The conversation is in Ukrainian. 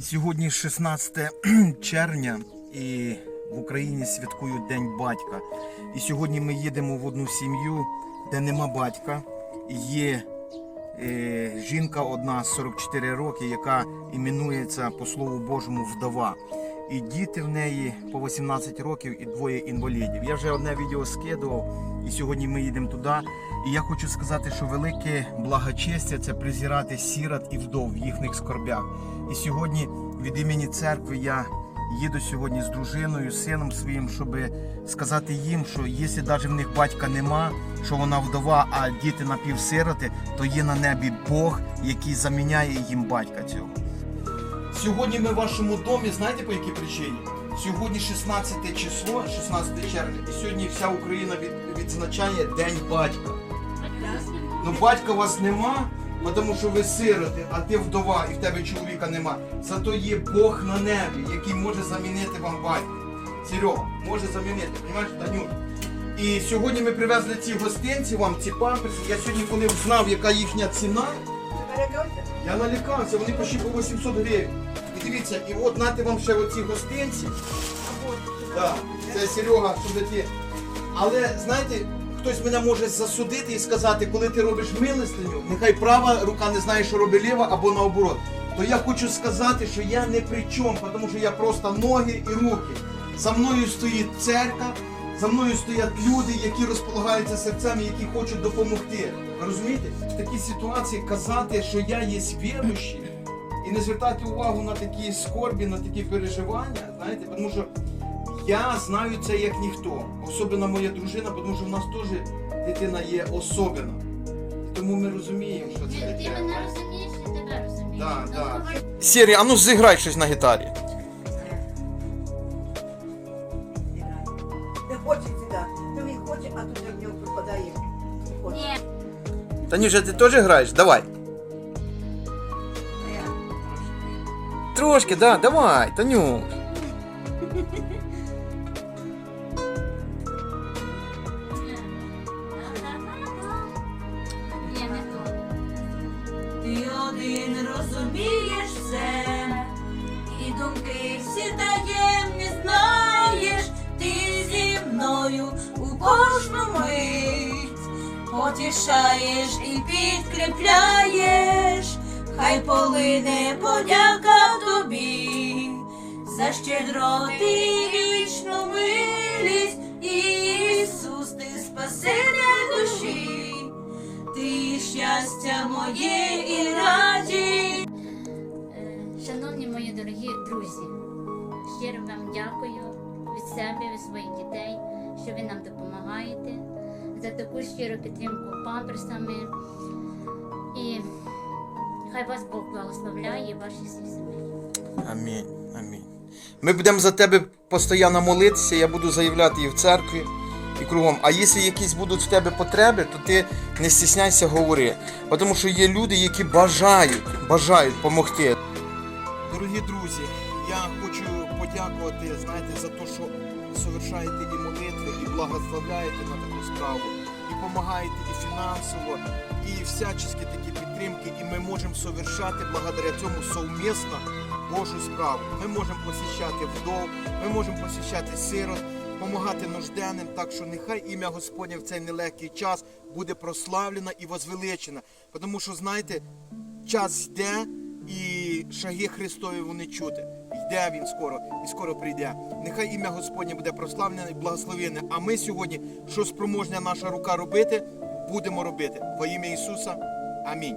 Сьогодні 16 червня і в Україні святкують День батька. І сьогодні ми їдемо в одну сім'ю, де нема батька. Є е, жінка одна 44 роки, яка іменується по Слову Божому вдова. І діти в неї по 18 років і двоє інвалідів. Я вже одне відео скидував, і сьогодні ми їдемо туди. І я хочу сказати, що велике благочестя це презирати сірат і вдов в їхніх скорбях. І сьогодні від імені церкви я їду сьогодні з дружиною, з сином своїм, щоб сказати їм, що якщо навіть в них батька нема, що вона вдова, а діти напівсироти, то є на небі Бог, який заміняє їм батька цього. Сьогодні ми в вашому домі, знаєте по якій причині? Сьогодні 16 число, 16 червня, і сьогодні вся Україна відзначає День батька. Ну батька у вас нема, тому що ви сироти, а ти вдова і в тебе чоловіка нема. Зато є Бог на небі, який може замінити вам батька. Серега, може замінити, розумієш, Танюш? І сьогодні ми привезли ці гостинці, вам ці памперси. Я сьогодні, коли знав, яка їхня ціна, я налякався, вони почти по 800 гривень. І дивіться, і от нате вам ще оці гостинці. Так, це Серега, щоб ті. Але знаєте, хтось мене може засудити і сказати, коли ти робиш милостиню, нехай права рука не знає, що робить ліва або наоборот. То я хочу сказати, що я не при чому, тому що я просто ноги і руки. За мною стоїть церква, за мною стоять люди, які розполагаються серцем, і які хочуть допомогти. Розумієте? В такій ситуації казати, що я є віруючий, і не звертати увагу на такі скорбі, на такі переживання, знаєте, тому що я знаю це як ніхто. Особливо моя дружина, тому що в нас теж дитина є особена. Тому ми розуміємо, що це Ти, ти мене розумієш, я тебе розумію. Да, Ну, да. говори. Сірі, а ну зіграй щось на гітарі. Не хоче сюди. То він хоче, а тут в нього пропадає. Не хоче. Ні, Танюша, ти теж граєш? Давай. Трошки, да, давай, Танюш. один розумієш все, і думки всі таємні знаєш, ти зі мною у кожну мить потішаєш і підкріпляєш, хай полине подяка тобі за щедроти і вічну милість, Ісус, ти спаситель душі. Ти щастя моє і радість. Мої дорогі друзі, щиро вам дякую від себе, від своїх дітей, що ви нам допомагаєте за таку щиру підтримку памперсами. І хай вас Бог благословляє і ваші всі сім'ї. Амінь. Амінь. Ми будемо за тебе постійно молитися, я буду заявляти і в церкві, і кругом. А якщо якісь будуть в тебе потреби, то ти не стісняйся говори. Тому що є люди, які бажають, бажають допомогти. Дорогі друзі, я хочу подякувати, знаєте, за те, що совершаєте і молитви, і благословляєте на таку справу, і допомагаєте і фінансово, і всячески такі підтримки, і ми можемо совершати благодаря цьому совмісно Божу справу. Ми можемо посіщати вдов, ми можемо посіщати сирот, допомагати нужденним. Так що нехай ім'я Господнє в цей нелегкий час буде прославлено і возвеличено. Тому що, знаєте, час йде і шаги Христові вони чути. Йде він скоро і скоро прийде. Нехай ім'я Господнє буде прославлене і благословенне. А ми сьогодні, що спроможна наша рука робити, будемо робити. Во ім'я Ісуса. Амінь.